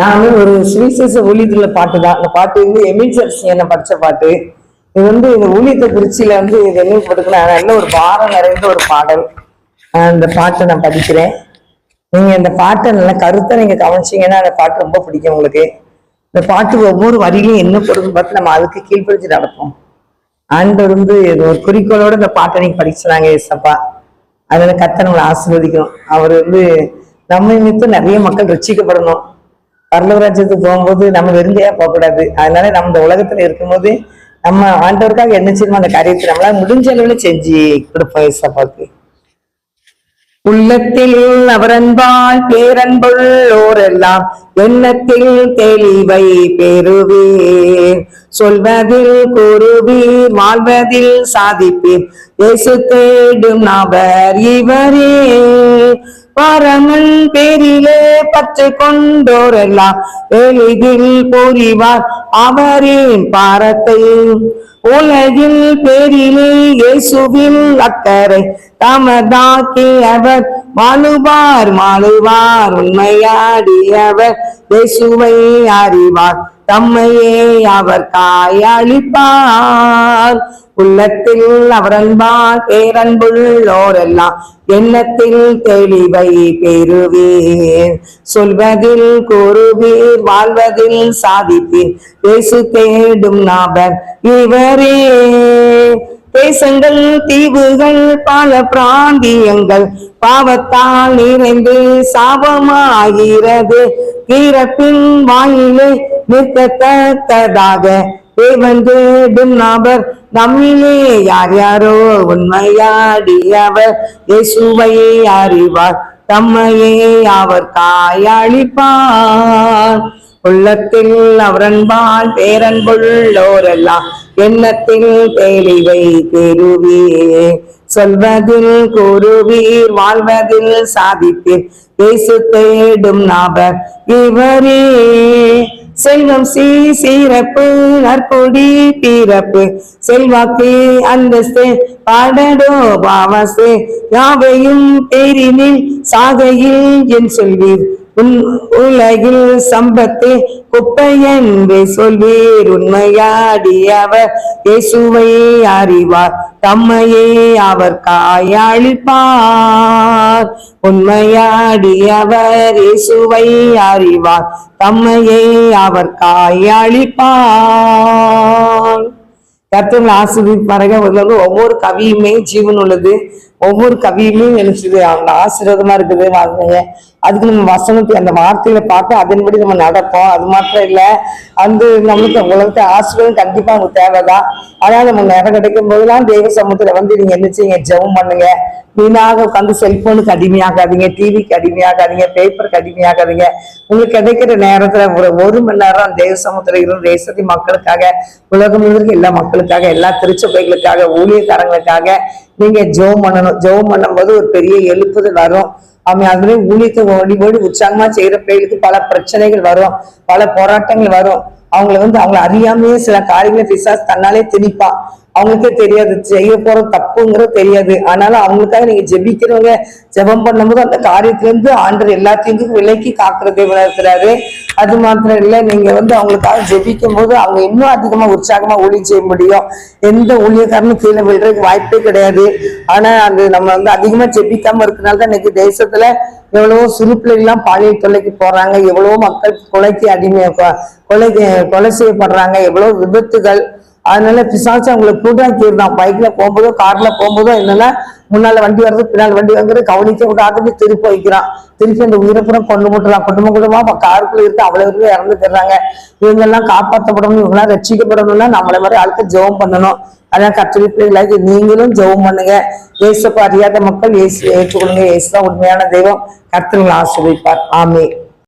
நான் வந்து ஒரு ஸ்ரீசேச ஊழியத்துல பாட்டு தான். அந்த பாட்டு வந்து எமில்சர்ஸ் என்ன படிச்ச பாட்டு. இது வந்து இந்த ஊழியத்தை திருச்சியில வந்து இது என்ன போட்டுக்கலாம் நல்ல ஒரு பாரம் நிறைந்த ஒரு பாடல். அந்த பாட்டை நான் படிக்கிறேன். நீங்க இந்த பாட்டை நல்ல கருத்தை நீங்க கவனிச்சீங்கன்னா அந்த பாட்டு ரொம்ப பிடிக்கும் உங்களுக்கு. இந்த பாட்டு ஒவ்வொரு வரியிலும் என்ன போடுதுன்னு பார்த்து நம்ம அதுக்கு கீழ்ப்படிச்சு நடப்போம். ஆண்டவர் வந்து இது ஒரு குறிக்கோளோட இந்த பாட்டை நீங்க படிச்சுறாங்க ஏசப்பா அதனால கத்தை நம்மளை ஆசீர்வதிக்கணும். அவர் வந்து நம்ம நிமித்தம் நிறைய மக்கள் ரட்சிக்கப்படணும் பரலவராஜ்யத்துக்கு போகும்போது நம்ம வெறுங்கையா போகக்கூடாது. அதனால நம்ம இந்த உலகத்துல இருக்கும்போது நம்ம ஆண்டவருக்காக என்ன செய்யணும் அந்த காரியத்தை நம்மளால முடிஞ்ச அளவுல செஞ்சு கொடுப்போம் ஏசப்பாக்கு உள்ளத்தில் அவரன்பால் பேரன்புள்ளோரெல்லாம் எண்ணத்தில் தெளிவை பெறுவீர். சொல்வதில் கூறுவீர் வாழ்வதில் சாதிப்பீர். இயேசு தேடும் நபர் இவரே. பரமன் பேரிலே பற்று கொண்டோரெல்லாம் எளிதில் புரிவார் அவரின் பாரத்தை உலகில் பேரிலே இயேசுவில் அக்கறை தமதாக்கி அவர் மாழுவார் மாழுவார் உண்மையாடியவர். இயேசுவை அறிவார் தம்மையே அவர் காயளிப்பார். உள்ளத்தில் அவரன்பா பேரன்புள்ளோரெல்லாம் எண்ணத்தில் தெளிவை பெறுவீர். சொல்வதில் கூறுவீர் வாழ்வதில் சாதிப்பீர். பேசு தேடும் நாபர் இவரே. தேசங்கள் தீவுகள் பல பிராந்தியங்கள் பாவத்தால் நிறைந்து சாபமாகிறது. இறப்பின் வாயிலே நிற்கத்தக்கதாக தேவன் நபர் நம்மிலே யார் யாரோ உண்மையாடியவர். இயேசுவையே அறிவார் தம்மையே அவர் காயளிப்பார் உள்ளத்தில் அவரன்பால் பேரன்புள்ளோரெல்லாம் எண்ணத்தில் தெளிவை பெறுவீர் சொல்வதில் கூறுவீர் வாழ்வதில் சாதிப்பீர். இயேசு தேடும் நபர் இவரே. செல்வம் சீ சீரப்பு நற்பொடி பீரப்பு செல்வாக்கு அந்தஸ்து பாடடோ பாவசு. யாவையும் பேரினில் சாகையில் என் சொல்வீர். உலகில் சம்பத்து குப்பை என்று சொல்வீர். உண்மையாடியவர் இயேசுவை அறிவார். தம்மையே அவர் காயளிப்பார். உண்மையாடியவர் இயேசுவை அறிவார். தம்மையே அவர் காயாளிப்பார். கருத்துங்களை ஆசீர்வதிப்பாருங்க வந்து ஒவ்வொரு கவியுமே ஜீவன் உள்ளது. ஒவ்வொரு கவியுமே நினைச்சது. அவங்க ஆசீர்வாதமா இருக்குது. வாழ்க்கைய அதுக்கு நம்ம வசனத்தை அந்த வார்த்தையில பார்த்து அதன்படி நம்ம நடப்போம். அது மாத்திரம் இல்லை. வந்து நம்மளுக்கு உலகத்தை ஆசீர்வாதம் கண்டிப்பா உங்களுக்கு தேவைதான். அதனால நம்ம நேரம் கிடைக்கும் போதெல்லாம் தெய்வ சமூகத்துல வந்து நீங்க என்ன செய்யுங்க? ஜெபம் பண்ணுங்க. வீணாக உட்காந்து செல்போனுக்கு அடிமையாகாதீங்க. டிவிக்கு அடிமையாகாதீங்க. பேப்பருக்கு அடிமையாகாதீங்க. உங்களுக்கு கிடைக்கிற நேரத்துல ஒரு ஒரு மணி நேரம் தேவ சமூகத்துல இருந்து தேசத்தி மக்களுக்காக உலகம் முழுவதும் எல்லா மக்களுக்காக எல்லா திருச்சபைகளுக்காக ஊழியக்காரங்களுக்காக நீங்க ஜெபம் பண்ணணும். ஜெபம் பண்ணும்போது ஒரு பெரிய எழுப்புதல் வரும். அவன் அதுவே ஊழியத்தை ஓடி ஓடி உற்சாகமா செய்யற பிள்ளைகளுக்கு பல பிரச்சனைகள் வரும். பல போராட்டங்கள் வரும். அவங்கள வந்து அவங்கள அறியாமையே சில காரியங்களை பிசாஸ் தன்னாலே திணிப்பான் அவங்களுக்கே தெரியாது. செய்ய போற தப்புங்கிறது தெரியாது. ஆனாலும் அவங்களுக்காக நீங்க ஜெபிக்கிறவங்க ஜெபம் பண்ணும்போது அந்த காரியத்திலிருந்து ஆண்டர் எல்லாத்தையும் விலைக்கு காக்குற தேவனா இருக்கிறாரு. அது மாத்திரம் இல்ல நீங்க வந்து அவங்களுக்காக ஜெபிக்கும் போது அவங்க இன்னும் அதிகமா உற்சாகமா ஊழியம் செய்ய முடியும். எந்த ஊழியக்காரனும் கீழே விழுறதுக்கு வாய்ப்பே கிடையாது. ஆனா அது நம்ம வந்து அதிகமா ஜெபிக்காம இருக்கனால தான் இன்னைக்கு தேசத்துல எவ்வளவோ சிறு பிள்ளைகள்லாம் பாலியல் தொல்லைக்கு போறாங்க. எவ்வளவோ மக்கள் கொலைக்கு அடிமை கொலை கொலை செய்யப்படுறாங்க. எவ்வளவு விபத்துகள் அதனால பிசாசு அவங்களை கூட்டாக்கிடுறான் பைக்ல போகும்போதோ கார்ல போகும்போதோ என்னன்னா முன்னால வண்டி வருது பின்னால் வண்டி வாங்குறது கவனிக்க விடாதபடி திருப்பி வைக்கிறான். திருப்பி அந்த உயிரப்புறம் கொண்டு போட்டுறான் குடும்ப குடும்பமா காருக்குள்ள இருக்கு அவ்வளவு பேர் இறந்து போயிடுறாங்க. இவங்க எல்லாம் காப்பாற்றப்படணும் இவங்களாம் ரட்சிக்கப்படணும்னா நம்மள மாதிரி ஆளுக்கு ஜெபம் பண்ணணும். அதான் கத்திரிப்பிள்ளைகளாகி நீங்களும் ஜெபம் பண்ணுங்க. இயேசுக்கு அறியாத மக்கள் இயேசு ஏற்றுக்கொள்ளுங்க. இயேசு தான் உண்மையான தெய்வம். கர்த்தர்கள் ஆசிரியப்பார் ஆமே